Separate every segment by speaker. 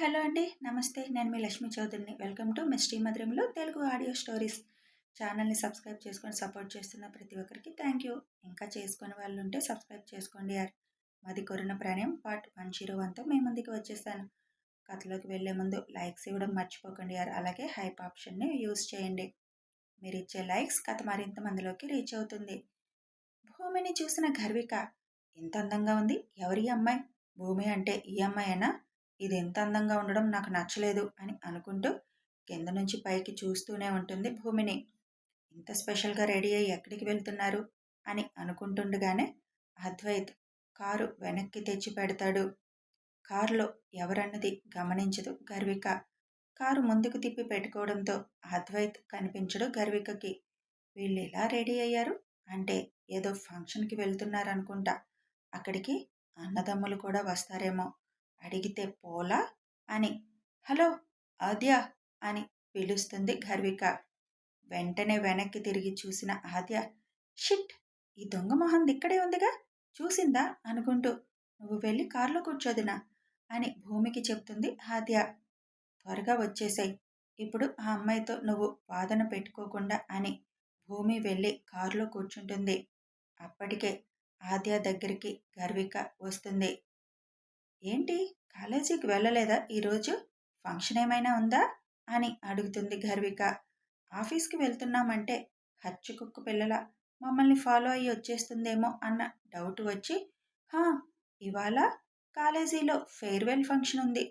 Speaker 1: Hello అండి. నమస్తే. నేను మీ లక్ష్మీ చౌదరిని. వెల్కమ్ టు మిస్టీ మధురంలో తెలుగు ఆడియో స్టోరీస్. ఛానల్ని సబ్స్క్రైబ్ చేసుకొని సపోర్ట్ చేస్తున్న ప్రతి ఒక్కరికి థ్యాంక్ యూ. ఇంకా చేసుకునే వాళ్ళు ఉంటే సబ్స్క్రైబ్ చేసుకోండి యార్. మాది కొరిన ప్రాణం పార్ట్ వన్ జీరో వన్తో మీ ముందుకు వచ్చేసాను. కథలోకి వెళ్ళే ముందు లైక్స్ ఇవ్వడం మర్చిపోకండి యార్. అలాగే హైప్ ఆప్షన్ని యూస్ చేయండి. మీరు ఇచ్చే లైక్స్ కథ మరింత మందిలోకి రీచ్ అవుతుంది. భూమిని చూసిన గర్విక ఎంత అందంగా ఉంది. ఎవరి అమ్మాయి? భూమి అంటే ఈ అమ్మాయినా? ఇది ఎంత అందంగా ఉండడం నాకు నచ్చలేదు అని అనుకుంటూ కింద నుంచి పైకి చూస్తూనే ఉంటుంది భూమిని. ఇంత స్పెషల్గా రెడీ అయ్యి ఎక్కడికి వెళ్తున్నారు? అని అనుకుంటుండగానే అద్వైత్ కారు వెనక్కి తెచ్చి పెడతాడు. కారులో ఎవరన్నది గమనించదు గర్విక. కారు ముందుకు తిప్పి పెట్టుకోవడంతో అద్వైత్ కనిపించడు గర్వికకి. వీళ్ళు ఎలా రెడీ అయ్యారు? అంటే ఏదో ఫంక్షన్కి వెళ్తున్నారనుకుంటా. అక్కడికి అన్నదమ్ములు కూడా వస్తారేమో. అడిగితే పోలా అని. హలో ఆద్య అని పిలుస్తుంది గర్విక వెంటనే వెనక్కి తిరిగి చూసిన ఆద్య షిట్ ఈ దొంగ మొహం ఇక్కడే ఉందిగా? చూసిందా? అనుకుంటూ నువ్వు వెళ్ళి కారులో కూర్చోదినా? అని భూమికి చెప్తుంది ఆద్య. త్వరగా వచ్చేసాయి. ఇప్పుడు ఆ అమ్మాయితో నువ్వు వాదన పెట్టుకోకుండా అని భూమి వెళ్ళి కారులో కూర్చుంటుంది. అప్పటికే ఆద్య దగ్గరికి గర్విక వస్తుంది. ఏంటి? కాలేజీకి వెళ్ళలేదా ఈరోజు? ఫంక్షన్ ఏమైనా ఉందా? అని అడుగుతుంది గర్విక. ఆఫీస్కి వెళ్తున్నామంటే హచ్చుకుక్క పిల్లల మమ్మల్ని ఫాలో అయ్యి వచ్చేస్తుందేమో అన్న డౌట్ వచ్చి హా ఇవాళ కాలేజీలో ఫేర్వెల్ ఫంక్షన్ ఉంది.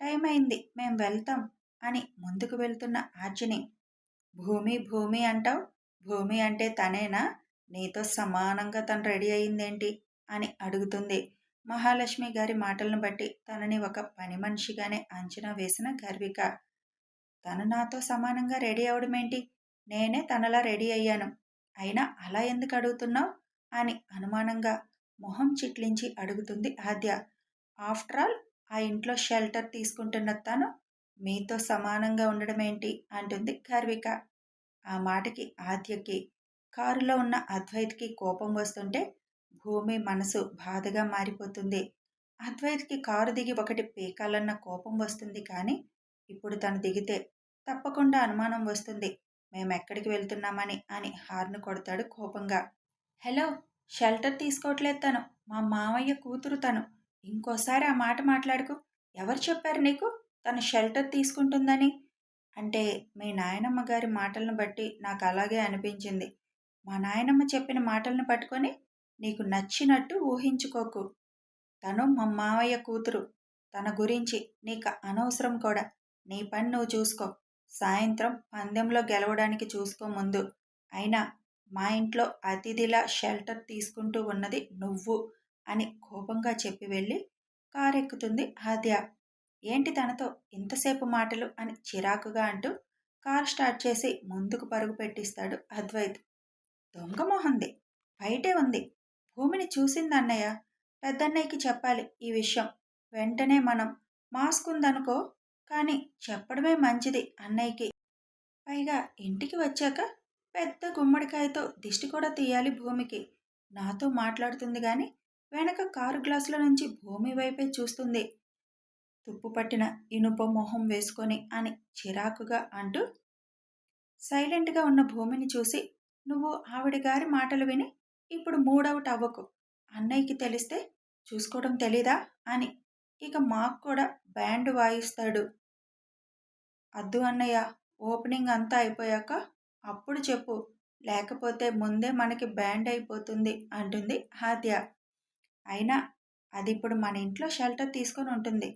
Speaker 1: టైం అయింది మేం వెళ్తాం అని ముందుకు వెళ్తున్న ఆర్జుని. భూమి భూమి అంటావు? భూమి అంటే తనేనా? నీతో సమానంగా తను రెడీ అయిందేంటి అని అడుగుతుంది. మహాలక్ష్మి గారి మాటలను బట్టి తనని ఒక పని మనిషిగానే అంచనా వేసిన గర్విక. తను నాతో సమానంగా రెడీ అవడమేంటి నేనే తనలా రెడీ అయ్యాను. అయినా అలా ఎందుకు అడుగుతున్నావు? అని అనుమానంగా మొహం చిట్లించి అడుగుతుంది ఆద్య. ఆఫ్టర్ ఆల్ ఆ ఇంట్లో షెల్టర్ తీసుకుంటున్న తను మీతో సమానంగా ఉండడం ఏంటి? అంటుంది గర్విక. ఆ మాటకి ఆద్యకి కారులో ఉన్న అద్వైత్కి కోపం వస్తుంటే భూమి మనసు బాధగా మారిపోతుంది. అద్వైత్కి కారు దిగి ఒకటి పీకాలన్న కోపం వస్తుంది కానీ ఇప్పుడు తను దిగితే తప్పకుండా అనుమానం వస్తుంది. మేము ఎక్కడికి వెళ్తున్నామని అని హార్న్ కొడతాడు కోపంగా. హలో షెల్టర్ తీసుకోవట్లేదు తను. మా మామయ్య కూతురు తను. ఇంకోసారి ఆ మాట మాట్లాడుకు. ఎవరు చెప్పారు నీకు? తను షెల్టర్ తీసుకుంటుందని. అంటే మీ నాయనమ్మ గారి మాటలను బట్టి నాకు అలాగే అనిపించింది. మా నాయనమ్మ చెప్పిన మాటలను పట్టుకొని నీకు నచ్చినట్టు ఊహించుకోకు. తను మా మావయ్య కూతురు. తన గురించి నీకు అనవసరం కూడా. నీ పని నువ్వు చూసుకో. సాయంత్రం పందెంలో గెలవడానికి చూసుకో ముందు. అయినా మా ఇంట్లో అతిథిలా షెల్టర్ తీసుకుంటూ ఉన్నది నువ్వు అని కోపంగా చెప్పి వెళ్ళి కారెక్కుతుంది ఆద్య. ఏంటి తనతో ఇంతసేపు మాటలు అని చిరాకుగా అంటూ కార్ స్టార్ట్ చేసి ముందుకు పరుగు పెట్టిస్తాడు అద్వైత్. దొంగ మొహంది. బయటే ఉంది. భూమిని చూసింది అన్నయ్య పెద్దన్నయ్యకి చెప్పాలి ఈ విషయం. వెంటనే మనం మాస్క్ ఉందనుకో కానీ చెప్పడమే మంచిది అన్నయ్యకి. పైగా ఇంటికి వచ్చాక పెద్ద గుమ్మడికాయతో దిష్టి కూడా తీయాలి భూమికి. నాతో మాట్లాడుతుంది కానీ వెనక కారు గ్లాసుల నుంచి భూమి వైపే చూస్తుంది. తుప్పు పట్టిన ఇనుప మొహం వేసుకొని అని చిరాకుగా అంటూ సైలెంట్గా ఉన్న భూమిని చూసి నువ్వు ఆవిడ గారి మాటలు విని ఇప్పుడు మూడవుట్ అవ్వకు. అన్నయ్యకి తెలిస్తే చూసుకోవడం తెలీదా అని. ఇక మాకు కూడా బ్యాండ్ వాయిస్తాడు. అద్దు అన్నయ్య ఓపెనింగ్ అంతా అయిపోయాక అప్పుడు చెప్పు లేకపోతే ముందే మనకి బ్యాండ్ అయిపోతుంది అంటుంది హాత్య అయినా అది ఇప్పుడు మన ఇంట్లో షెల్టర్ తీసుకొని ఉంటుంది.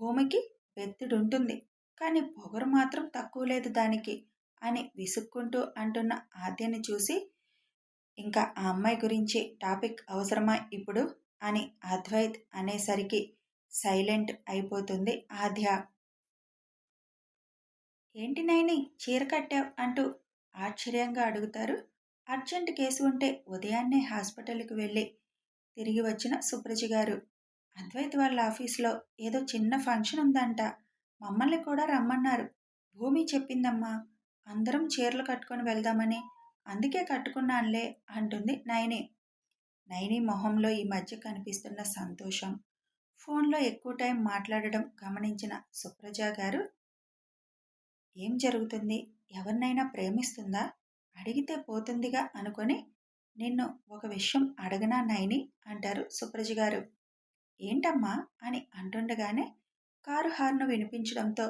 Speaker 1: భూమికి వెత్తిడి ఉంటుంది. కానీ పొగరు మాత్రం తక్కువ లేదు దానికి అని విసుక్కుంటూ అంటున్న ఆద్యని చూసి ఇంకా ఆ అమ్మాయి గురించి టాపిక్ అవసరమా ఇప్పుడు? అని అద్వైత్ అనేసరికి సైలెంట్ అయిపోతుంది ఆద్య. ఏంటి నైని చీర కట్టావు అంటూ ఆశ్చర్యంగా అడుగుతారు. అర్జెంట్ కేసు ఉంటే ఉదయాన్నే హాస్పిటల్కి వెళ్ళి తిరిగి వచ్చిన సుప్రజ గారు. అద్వైత్ వాళ్ళ ఆఫీస్లో ఏదో చిన్న ఫంక్షన్ ఉందంట. మమ్మల్ని కూడా రమ్మన్నారు. భూమి చెప్పిందమ్మా. అందరం చీరలు కట్టుకొని వెళ్దామని అందుకే కట్టుకున్నానులే అంటుంది నయని. నయని మొహంలో ఈ మధ్య కనిపిస్తున్న సంతోషం. ఫోన్లో ఎక్కువ టైం మాట్లాడడం గమనించిన సుప్రజ గారు ఏం జరుగుతుంది? ఎవరినైనా ప్రేమిస్తుందా? అడిగితే పోతుందిగా అనుకొని నిన్ను ఒక విషయం అడగనా నైని అంటారు సుప్రజ గారు. ఏంటమ్మా అని అంటుండగానే కారు హార్న్ వినిపించడంతో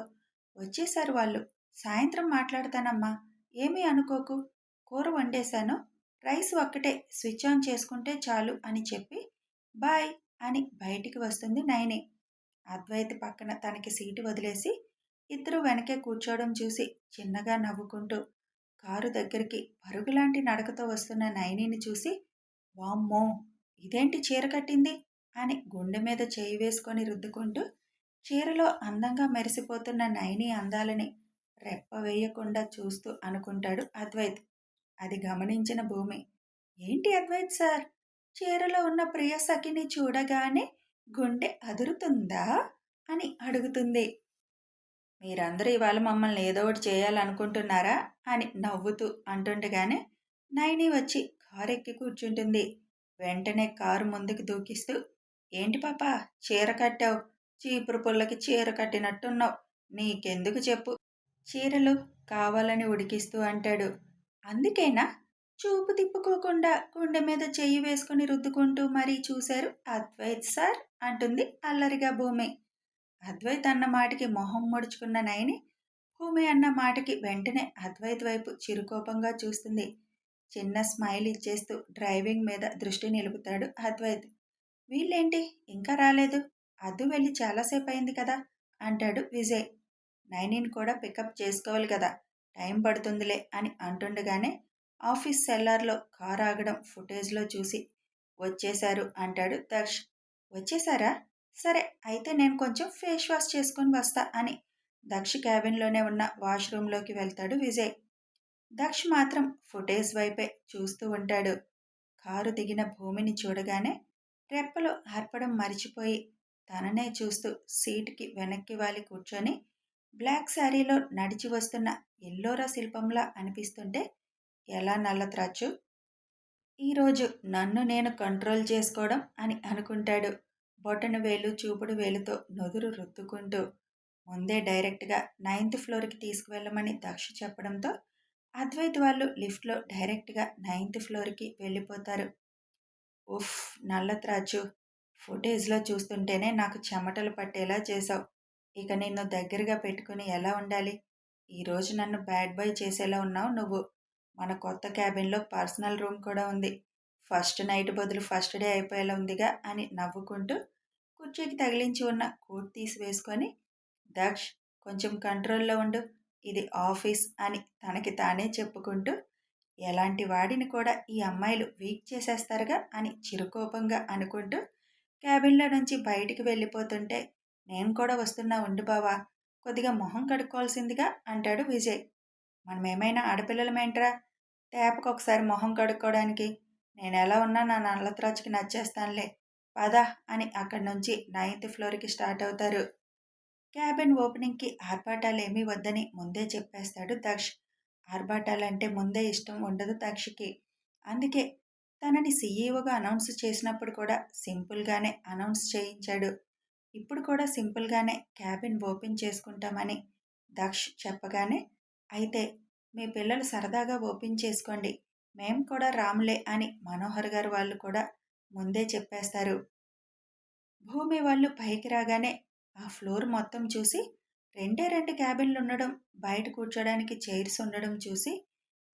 Speaker 1: వచ్చేశారు వాళ్ళు. సాయంత్రం మాట్లాడతానమ్మా. ఏమీ అనుకోకు. కూర వండేశాను. రైస్ ఒక్కటే స్విచ్ ఆన్ చేసుకుంటే చాలు అని చెప్పి బాయ్ అని బయటికి వస్తుంది నయని అద్వైత్ పక్కన తనకి సీటు వదిలేసి ఇద్దరు వెనకే కూర్చోవడం చూసి చిన్నగా నవ్వుకుంటూ కారు దగ్గరికి పరుగులాంటి నడకతో వస్తున్న నయనిని చూసి వామ్మో ఇదేంటి చీర కట్టింది? అని గుండె మీద చేయి వేసుకొని రుద్దుకుంటూ చీరలో అందంగా మెరిసిపోతున్న నయని అందాలని రెప్ప వేయకుండా చూస్తూ అనుకుంటాడు అద్వైత్. అది గమనించిన భూమి. ఏంటి అద్వైత్ సార్? చీరలో ఉన్న ప్రియ సఖిని చూడగానే గుండె అదురుతుందా? అని అడుగుతుంది. మీరందరూ ఇవాళ మమ్మల్ని ఏదో ఒకటి చేయాలనుకుంటున్నారా? అని నవ్వుతూ అంటుండగానే నైని వచ్చి కారు ఎక్కి కూర్చుంటుంది. వెంటనే కారు ముందుకు దూకిస్తూ ఏంటి పాప చీర కట్టావు? చీపురు పుల్లకి చీర కట్టినట్టున్నావు. నీకెందుకు చెప్పు? చీరలు కావాలని ఉడికిస్తూ అంటాడు. అందుకేనా? చూపు తిప్పుకోకుండా గుండె మీద చెయ్యి వేసుకుని రుద్దుకుంటూ మరీ చూశారు అద్వైత్ సార్ అంటుంది అల్లరిగా భూమి. అద్వైత్ అన్న మాటకి మొహం ముడుచుకున్న నయని భూమి అన్న మాటకి వెంటనే అద్వైత్ వైపు చిరుకోపంగా చూస్తుంది. చిన్న స్మైల్ ఇచ్చేస్తూ డ్రైవింగ్ మీద దృష్టి నిలుపుతాడు అద్వైత్. వీళ్ళేంటి? ఇంకా రాలేదు. అద్దు వెళ్ళి చాలాసేపు అయింది కదా అంటాడు విజయ్. నైనిని కూడా పికప్ చేసుకోవాలి కదా. టైం పడుతుందిలే అని అంటుండగానే ఆఫీస్ సెల్లార్లో కార్ ఆగడం ఫుటేజ్లో చూసి వచ్చేశారు అంటాడు దర్శ్ వచ్చేసారా సరే అయితే నేను కొంచెం ఫేస్ వాష్ చేసుకొని వస్తా అని దక్ష్ క్యాబిన్లోనే ఉన్న వాష్రూమ్లోకి వెళ్తాడు విజయ్. దక్ష్ మాత్రం ఫుటేజ్ వైపే చూస్తూ ఉంటాడు. కారు దిగిన భూమిని చూడగానే రెప్పలు ఆర్పడం మరిచిపోయి తననే చూస్తూ సీటుకి వెనక్కి వాలి కూర్చొని బ్లాక్ శారీలో నడిచి వస్తున్న ఎల్లోరా శిల్పంలా అనిపిస్తుంటే ఎలా నల్లత్రాచు? ఈరోజు నన్ను నేను కంట్రోల్ చేసుకోవడం అని అనుకుంటాడు. బొటన వేలు చూపుడు వేలుతో నొదురు రుద్దుకుంటూ ముందే డైరెక్ట్గా నైన్త్ ఫ్లోర్కి తీసుకువెళ్ళమని దక్ష చెప్పడంతో అద్వైత్ వాళ్ళు లిఫ్ట్లో డైరెక్ట్గా నైన్త్ ఫ్లోర్కి వెళ్ళిపోతారు. ఉఫ్ నల్లత్రాచు. ఫుటేజ్లో చూస్తుంటేనే నాకు చెమటలు పట్టేలా చేశావు. ఇక నిన్ను దగ్గరగా పెట్టుకుని ఎలా ఉండాలి? ఈరోజు నన్ను బ్యాడ్ బాయ్ చేసేలా ఉన్నావు నువ్వు. మన కొత్త క్యాబిన్లో పర్సనల్ రూమ్ కూడా ఉంది. ఫస్ట్ నైట్ బదులు ఫస్ట్ డే అయిపోయేలా ఉందిగా అని నవ్వుకుంటూ కుర్చీకి తగిలించి ఉన్న కోట్ తీసి వేసుకొని దక్ష్ కొంచెం కంట్రోల్లో ఉండు. ఇది ఆఫీస్ అని తనకి తానే చెప్పుకుంటూ ఎలాంటి వాడిని కూడా ఈ అమ్మాయిలు వీక్ చేసేస్తారుగా అని చిరుకోపంగా అనుకుంటూ క్యాబిన్లో నుంచి బయటికి వెళ్ళిపోతుంటే నేను కూడా వస్తున్నా ఉండు బావా కొద్దిగా మొహం కడుక్కోవాల్సిందిగా అంటాడు విజయ్. మనం ఏమైనా ఆడపిల్లలమేంట్రా? తేపకు ఒకసారి మొహం కడుక్కోవడానికి. నేను ఎలా ఉన్నా నా నల్లత్రాచుకి నచ్చేస్తానులే. పద అని అక్కడి నుంచి నైన్త్ ఫ్లోర్కి స్టార్ట్ అవుతారు. క్యాబిన్ ఓపెనింగ్కి ఆర్భాటాలు ఏమీ వద్దని ముందే చెప్పేస్తాడు దక్ష్. ఆర్భాటాలంటే ముందే ఇష్టం ఉండదు దక్షకి. అందుకే తనని సీఈఓగా అనౌన్స్ చేసినప్పుడు కూడా సింపుల్గానే అనౌన్స్ చేయించాడు. ఇప్పుడు కూడా సింపుల్గానే క్యాబిన్ ఓపెన్ చేసుకుంటామని దక్ష్ చెప్పగానే అయితే మీ పిల్లలు సరదాగా ఓపెన్ చేసుకోండి. మేం కూడా రాములే అని మనోహర్ గారు వాళ్ళు కూడా ముందే చెప్పేస్తారు. భూమి వాళ్ళు పైకి రాగానే ఆ ఫ్లోర్ మొత్తం చూసి రెండే రెండు క్యాబిన్లు ఉండడం బయట కూర్చోడానికి చైర్స్ ఉండడం చూసి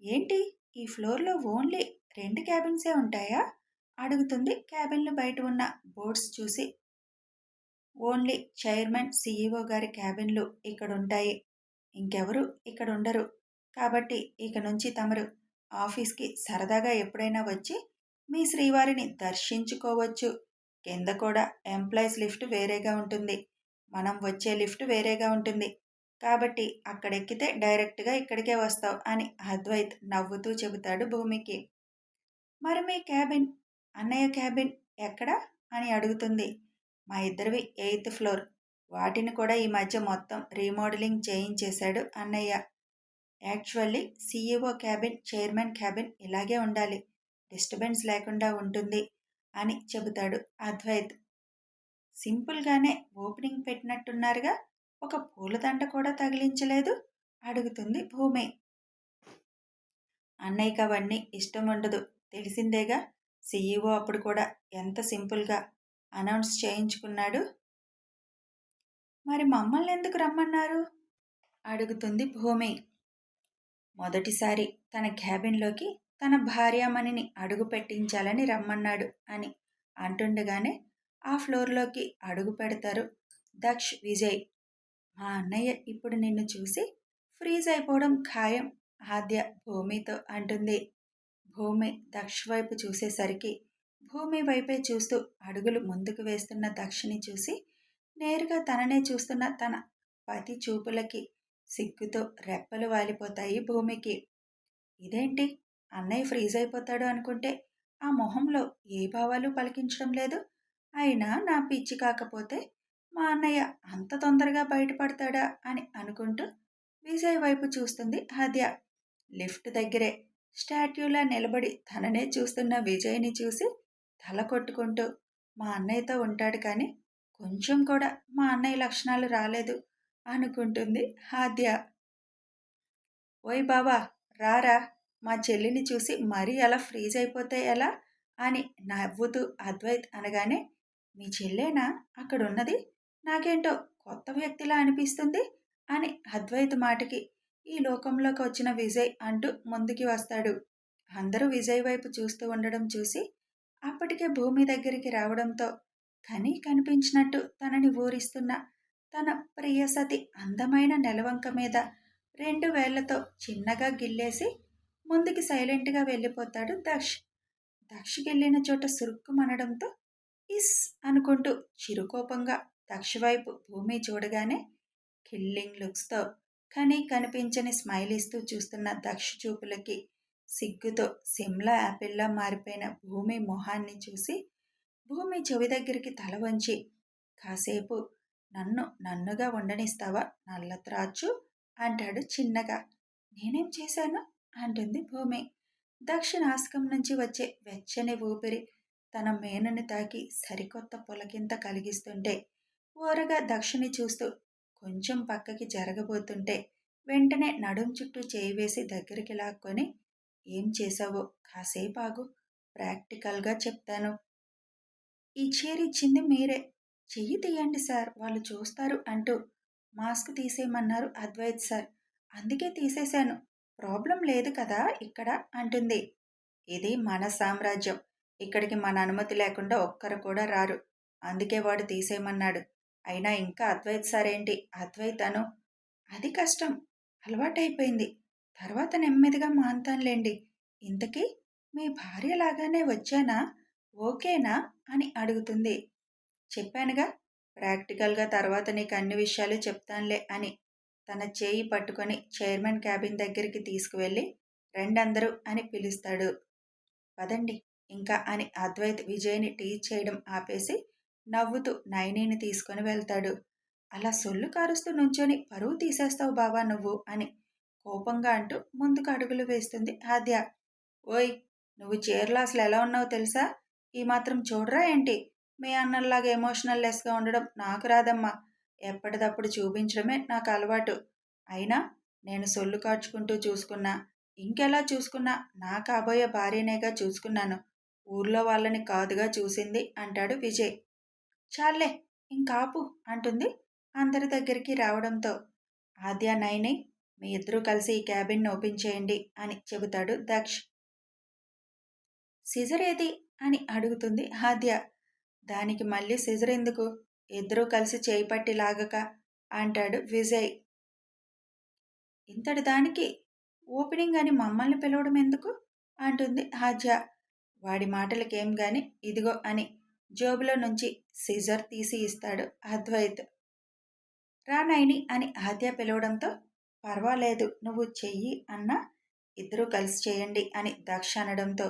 Speaker 1: ఏంటి ఈ ఫ్లోర్లో ఓన్లీ రెండు క్యాబిన్సే ఉంటాయా? అడుగుతుంది క్యాబిన్లు బయట ఉన్న బోర్డ్స్ చూసి ఓన్లీ చైర్మన్ సీఈఓ గారి క్యాబిన్లు ఇక్కడ ఉంటాయి ఇంకెవరు ఇక్కడ ఉండరు కాబట్టి ఇక నుంచి తమరు ఆఫీస్కి సరదాగా ఎప్పుడైనా వచ్చి మీ శ్రీవారిని దర్శించుకోవచ్చు. కింద కూడా ఎంప్లాయీస్ లిఫ్ట్ వేరేగా ఉంటుంది. మనం వచ్చే లిఫ్ట్ వేరేగా ఉంటుంది. కాబట్టి అక్కడెక్కితే డైరెక్ట్గా ఇక్కడికే వస్తావు అని అద్వైత్ నవ్వుతూ చెబుతాడు భూమికి. మరి మీ క్యాబిన్ అన్నయ్య క్యాబిన్ ఎక్కడ? అని అడుగుతుంది. మా ఇద్దరివి ఎయిత్ ఫ్లోర్. వాటిని కూడా ఈ మధ్య మొత్తం రీమోడలింగ్ చేయించేశాడు అన్నయ్య. Actually CEO cabin chairman cabin ఇలాగే ఉండాలి. డిస్టర్బెన్స్ లేకుండా ఉంటుంది అని చెబుతాడు అద్వైత్. సింపుల్గానే ఓపెనింగ్ పెట్టినట్టున్నారుగా ఒక పూలదండ కూడా తగిలించలేదు? అడుగుతుంది భూమి. అన్నయ్యకి అవన్నీ ఇష్టం ఉండదు. తెలిసిందేగా సీఈఓ అప్పుడు కూడా ఎంత సింపుల్గా అనౌన్స్ చేయించుకున్నాడు. మరి మమ్మల్ని ఎందుకు రమ్మన్నారు? అడుగుతుంది భూమి. మొదటిసారి తన క్యాబిన్లోకి తన భార్యామణిని అడుగు పెట్టించాలని రమ్మన్నాడు అని అంటుండగానే ఆ ఫ్లోర్లోకి అడుగు పెడతారు దక్ష్ విజయ్. మా అన్నయ్య ఇప్పుడు నిన్ను చూసి ఫ్రీజ్ అయిపోవడం ఖాయం ఆద్య భూమితో అంటుంది. భూమి దక్ష వైపు చూసేసరికి భూమి వైపే చూస్తూ అడుగులు ముందుకు వేస్తున్న దక్షిణి చూసి నేరుగా తననే చూస్తున్న తన పతి చూపులకి సిగ్గుతో రెప్పలు వాలిపోతాయి భూమికి. ఇదేంటి? అన్నయ్య ఫ్రీజ్ అయిపోతాడు అనుకుంటే ఆ మొహంలో ఏ భావాలు పలికించడం లేదు. అయినా నా పిచ్చి కాకపోతే మా అన్నయ్య అంత తొందరగా బయటపడతాడా అని అనుకుంటూ విజయ్ వైపు చూస్తుంది హద్య లిఫ్ట్ దగ్గరే స్టాట్యూలా నిలబడి తననే చూస్తున్న విజయ్ని చూసి తల కొట్టుకుంటూ మా అన్నయ్యతో ఉంటాడు కానీ కొంచెం కూడా మా అన్నయ్య లక్షణాలు రాలేదు అనుకుంటుంది ఆద్య. ఓయ్ బాబా రారా మా చెల్లిని చూసి మరీ అలా ఫ్రీజ్ అయిపోతే ఎలా? అని నవ్వుతూ అద్వైత్ అనగానే మీ చెల్లేనా? అక్కడ ఉన్నది నాకేంటో కొత్త వ్యక్తిలా అనిపిస్తుంది? అని అద్వైత్ మాటకి ఈ లోకంలోకి వచ్చిన విజయ్ అంటూ ముందుకి వస్తాడు. అందరూ విజయ్ వైపు చూస్తూ ఉండడం చూసి అప్పటికే భూమి దగ్గరికి రావడంతో కనీ కనిపించినట్టు తనని ఊరిస్తున్న తన ప్రియసతి అందమైన నెలవంక మీద రెండు వేళ్ళతో చిన్నగా గిల్లేసి ముందుకి సైలెంట్గా వెళ్ళిపోతాడు దక్ష్. దక్ష్ గిల్లిన చోట సురుక్కుమనడంతో ఇస్ అనుకుంటూ చిరుకోపంగా దక్ష వైపు భూమి చూడగానే కిల్లింగ్ లుక్స్తో కనీ కనిపించని స్మైల్ ఇస్తూ చూస్తున్న దక్ష చూపులకి సిగ్గుతో సిమ్లా యాపిల్లా మారిపోయిన భూమి మొహాన్ని చూసి భూమి చెవి దగ్గరికి తల వంచి కాసేపు నన్ను నన్నుగా ఉండనిస్తావా నల్లత్రాచు అంటాడు చిన్నగా. నేనేం చేశాను అంటుంది భూమి. దక్షిణాస్కం నుంచి వచ్చే వెచ్చని ఊపిరి తన మేనని తాకి సరికొత్త పొలకింత కలిగిస్తుంటే ఓరగా దక్షిణి చూస్తూ కొంచెం పక్కకి జరగబోతుంటే వెంటనే నడుం చుట్టూ చేయి వేసి దగ్గరికి లాక్కొని ఏం చేశావో కాసేపు ఆగు ప్రాక్టికల్గా చెప్తాను. ఈ చీర ఇచ్చింది మీరే. చెయ్యి తీయండి సార్ వాళ్ళు చూస్తారు అంటూ మాస్క్ తీసేయమన్నారు అద్వైత్ సార్. అందుకే తీసేశాను. ప్రాబ్లం లేదు కదా ఇక్కడ అంటుంది. ఇది మన సామ్రాజ్యం. ఇక్కడికి మన అనుమతి లేకుండా ఒక్కరు కూడా రారు. అందుకే వాడు తీసేయమన్నాడు. అయినా ఇంకా అద్వైత్ సార్ ఏంటి అద్వైత్ అను అది కష్టం. అలవాటైపోయింది. తర్వాత నెమ్మదిగా మాంతాన్లేండి ఇంతకీ మీ భార్య లాగానే వచ్చానా? ఓకేనా? అని అడుగుతుంది. చెప్పానుగా ప్రాక్టికల్గా తర్వాత నీకు అన్ని విషయాలు చెప్తానులే అని. తన చేయి పట్టుకొని చైర్మన్ క్యాబిన్ దగ్గరికి తీసుకువెళ్ళి రెండందరూ అని పిలుస్తాడు. పదండి ఇంకా అని అద్వైత్ విజయ్ని టీచ్ చేయడం ఆపేసి నవ్వుతూ నైనీని తీసుకొని వెళ్తాడు. అలా సొల్లు కారుస్తూ నుంచొని పరువు తీసేస్తావు బావా నువ్వు అని కోపంగా అంటూ ముందుకు అడుగులు వేస్తుంది ఆద్య. ఓయ్ నువ్వు చీరలో అసలు ఎలా ఉన్నావు తెలుసా? ఈ మాత్రం చూడరా ఏంటి? మీ అన్నల్లాగా ఎమోషనల్ లెస్గా ఉండడం నాకు రాదమ్మా. ఎప్పటిదప్పుడు చూపించడమే నాకు అలవాటు. అయినా నేను సొల్లు కాచుకుంటూ చూసుకున్నా ఇంకెలా చూసుకున్నా నా కాబోయే భార్యనేగా చూసుకున్నాను. ఊర్లో వాళ్ళని కాదుగా చూసింది అంటాడు విజయ్. చాలే ఇంకాపు అంటుంది అందరి దగ్గరికి రావడంతో. ఆద్య నైని మీ ఇద్దరూ కలిసి ఈ క్యాబిన్ ఓపెన్ చేయండి అని చెబుతాడు దక్ష్. సిజర్ ఏది? అని అడుగుతుంది ఆద్య. దానికి మళ్ళీ సిజర్ ఎందుకు? ఇద్దరూ కలిసి చేయి పట్టి లాగక అంటాడు విజయ్. ఇంతటి దానికి ఓపెనింగ్ అని మమ్మల్ని పిలవడం ఎందుకు? అంటుంది హాద్య వాడి మాటలకేం గాని ఇదిగో అని జోబులో నుంచి సిజర్ తీసి ఇస్తాడు అద్వైత్. రానైని అని హాద్య పిలవడంతో పర్వాలేదు నువ్వు చెయ్యి అన్న ఇద్దరూ కలిసి చేయండి అని దక్ష అనడంతో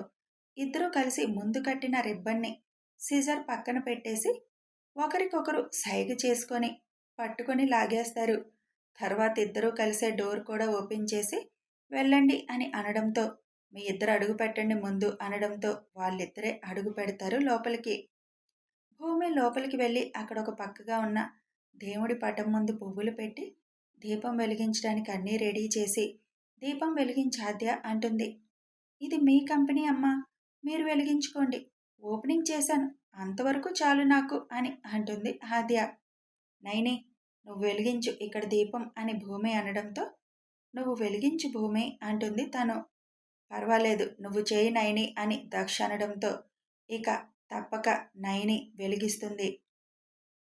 Speaker 1: ఇద్దరూ కలిసి ముందు కట్టిన రిబ్బన్ని సిజర్ పక్కన పెట్టేసి ఒకరికొకరు సైగ చేసుకొని పట్టుకొని లాగేస్తారు. తర్వాత ఇద్దరూ కలిసే డోర్ కూడా ఓపెన్ చేసి వెళ్ళండి అని అనడంతో మీ ఇద్దరు అడుగు పెట్టండి ముందు అనడంతో వాళ్ళిద్దరే అడుగు పెడతారు లోపలికి. భూమి లోపలికి వెళ్ళి అక్కడ ఒక పక్కగా ఉన్న దేవుడి పటం ముందు పువ్వులు పెట్టి దీపం వెలిగించడానికి అన్నీ రెడీ చేసి దీపం వెలిగించాద్య అంటుంది. ఇది మీ కంపెనీ అమ్మా మీరు వెలిగించుకోండి. ఓపెనింగ్ చేశాను అంతవరకు చాలు నాకు అని అంటుంది ఆద్య. నైని నువ్వు వెలిగించు ఇక్కడ దీపం అని భూమి అనడంతో నువ్వు వెలిగించు భూమి అంటుంది తను. పర్వాలేదు నువ్వు చేయి నైని అని దక్ష అనడంతో ఇక తప్పక నైని వెలిగిస్తుంది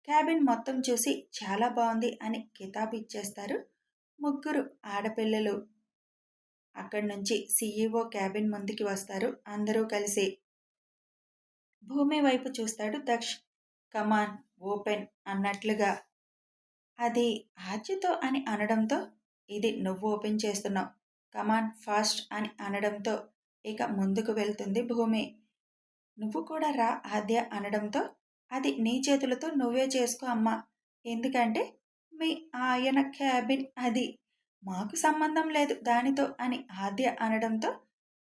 Speaker 1: క్యాబిన్ మొత్తం చూసి చాలా బాగుంది అని కితాబ్ ఇచ్చేస్తారు. ముగ్గురు ఆడపిల్లలు అక్కడి నుంచి సీఈఓ క్యాబిన్ ముందుకి వస్తారు. అందరూ కలిసి భూమి వైపు చూస్తాడు దక్ష్. కమాన్ ఓపెన్ అన్నట్లుగా. అది ఆచితో అని అనడంతో ఇది నువ్వు ఓపెన్ చేస్తున్నావు. కమాన్ ఫాస్ట్ అని అనడంతో ఇక ముందుకు వెళ్తుంది భూమి. నువ్వు కూడా రా ఆద్య అనడంతో అది నీ చేతులతో నువ్వే చేసుకో అమ్మా. ఎందుకంటే మీ ఆయన క్యాబిన్ అది. మాకు సంబంధం లేదు దానితో అని ఆద్య అనడంతో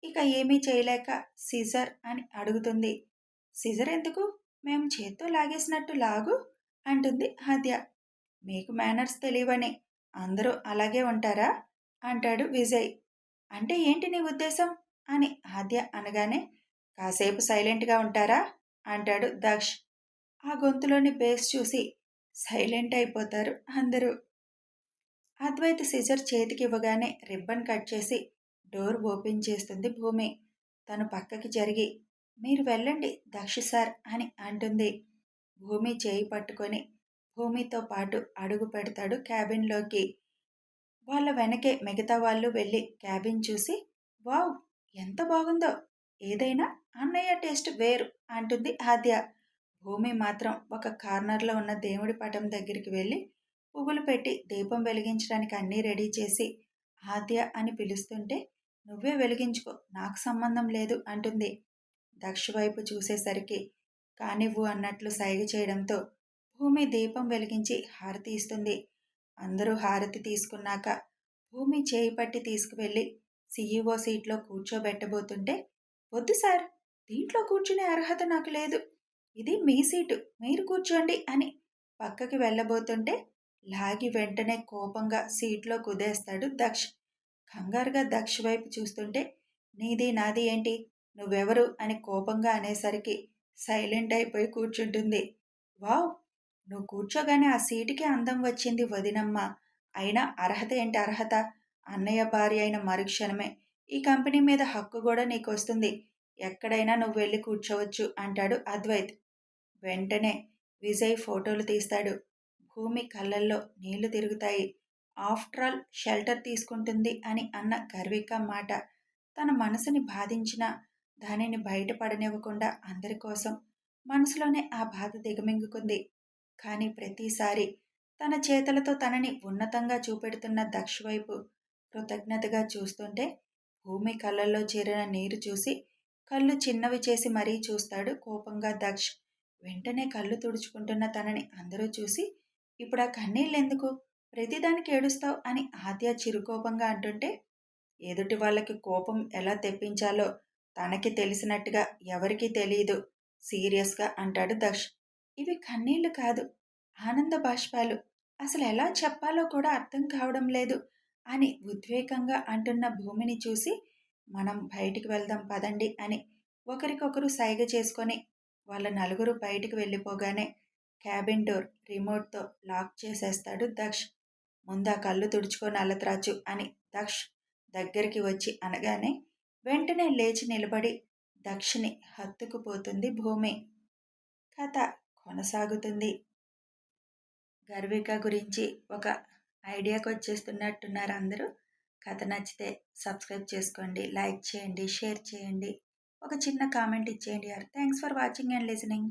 Speaker 1: ఇక ఏమీ చేయలేక సీజర్ అని అడుగుతుంది. సిజర్ ఎందుకు? మేము చేత్తో లాగేసినట్టు లాగు అంటుంది ఆద్య. మీకు మేనర్స్ తెలియవని. అందరూ అలాగే ఉంటారా? అంటాడు విజయ్. అంటే ఏంటి నీ ఉద్దేశం? అని ఆద్య అనగానే కాసేపు సైలెంట్గా ఉంటారా? అంటాడు దక్ష్. ఆ గొంతులోని బేస్ చూసి సైలెంట్ అయిపోతారు అందరూ. అద్వైత సిజర్ చేతికి ఇవ్వగానే రిబ్బన్ కట్ చేసి డోర్ ఓపెన్ చేస్తుంది భూమి. తను పక్కకి జరిగి మీరు వెళ్ళండి దక్ష సార్ అని అంటుంది. భూమి చేయి పట్టుకొని భూమితో పాటు అడుగు పెడతాడు క్యాబిన్లోకి. వాళ్ళ వెనకే మిగతా వాళ్ళు వెళ్ళి క్యాబిన్ చూసి వావ్ ఎంత బాగుందో! ఏదైనా అన్నయ్య టేస్ట్ వేరు అంటుంది ఆద్య. భూమి మాత్రం ఒక కార్నర్లో ఉన్న దేవుడి పటం దగ్గరికి వెళ్ళి పువ్వులు పెట్టి దీపం వెలిగించడానికి అన్నీ రెడీ చేసి ఆద్య అని పిలుస్తుంటే నువ్వే వెలిగించుకో నాకు సంబంధం లేదు అంటుంది. దక్ష వైపు చూసేసరికి కానివ్వు అన్నట్లు సైగ చేయడంతో భూమి దీపం వెలిగించి హారతి ఇస్తుంది. అందరూ హారతి తీసుకున్నాక భూమి చేయి పట్టి తీసుకువెళ్ళి సీఈఓ సీట్లో కూర్చోబెట్టబోతుంటే వద్దు సార్ దీంట్లో కూర్చునే అర్హత నాకు లేదు ఇది మీ సీటు. మీరు కూర్చోండి అని పక్కకి వెళ్ళబోతుంటే లాగి వెంటనే కోపంగా సీట్లో కుదేస్తాడు దక్ష్. కంగారుగా దక్ష వైపు చూస్తుంటే నీది నాది ఏంటి? నువ్వెవరు? అని కోపంగా అనేసరికి సైలెంట్ అయిపోయి కూర్చుంటుంది. వావ్! నువ్వు కూర్చోగానే ఆ సీటుకి అందం వచ్చింది వదినమ్మ. అయినా అర్హత ఏంటి అర్హత? అన్నయ్య భార్య అయిన మరుక్షణమే. ఈ కంపెనీ మీద హక్కు కూడా నీకు వస్తుంది ఎక్కడైనా నువ్వు వెళ్ళి కూర్చోవచ్చు అంటాడు అద్వైత్. వెంటనే విజయ్ ఫోటోలు తీస్తాడు. భూమి కళ్ళల్లో నీళ్ళు తిరుగుతాయి. ఆఫ్టర్ ఆల్ షెల్టర్ తీసుకుంటుంది అని అన్న గర్విక మాట. తన మనసుని బాధించిన దానిని బయటపడనివ్వకుండా అందరి కోసం మనసులోనే ఆ బాధ దిగమింగుకుంది. కానీ ప్రతిసారి తన చేతులతో తనని ఉన్నతంగా చూపెడుతున్న దక్ష వైపు కృతజ్ఞతగా చూస్తుంటే భూమి కళ్ళల్లో చేరిన నీరు చూసి కళ్ళు చిన్నవి చేసి మరీ చూస్తాడు కోపంగా దక్ష్. వెంటనే కళ్ళు తుడుచుకుంటున్న తనని అందరూ చూసి ఇప్పుడు ఆ కన్నీళ్ళెందుకు ప్రతిదానికి ఏడుస్తావు? అని ఆద్య చిరుకోపంగా అంటుంటే ఎదుటి వాళ్ళకి కోపం ఎలా తెప్పించాలో తనకి తెలిసినట్టుగా ఎవరికీ తెలియదు సీరియస్గా అంటాడు దక్ష్ ఇవి కన్నీళ్ళు కాదు ఆనంద బాష్పాలు. అసలు ఎలా చెప్పాలో కూడా అర్థం కావడం లేదు అని ఉద్వేగంగా అంటున్న భూమిని చూసి మనం బయటికి వెళ్దాం పదండి అని ఒకరికొకరు సైగ చేసుకొని వాళ్ళ నలుగురు బయటికి వెళ్ళిపోగానే క్యాబిన్ డోర్ రిమోట్తో లాక్ చేసేస్తాడు దక్ష్. ముందా కళ్ళు తుడుచుకొని అలత్రాచు అని దక్ష్ దగ్గరికి వచ్చి అనగానే వెంటనే లేచి నిలబడి దక్షిణి హత్తుకుపోతుంది భూమి. కథ కొనసాగుతుంది. గర్విక గురించి ఒక ఐడియాకి వచ్చేస్తున్నట్టున్నారు అందరూ. కథ నచ్చితే సబ్స్క్రైబ్ చేసుకోండి లైక్ చేయండి షేర్ చేయండి. ఒక చిన్న కామెంట్ ఇచ్చేయండి యార్ thanks for watching and listening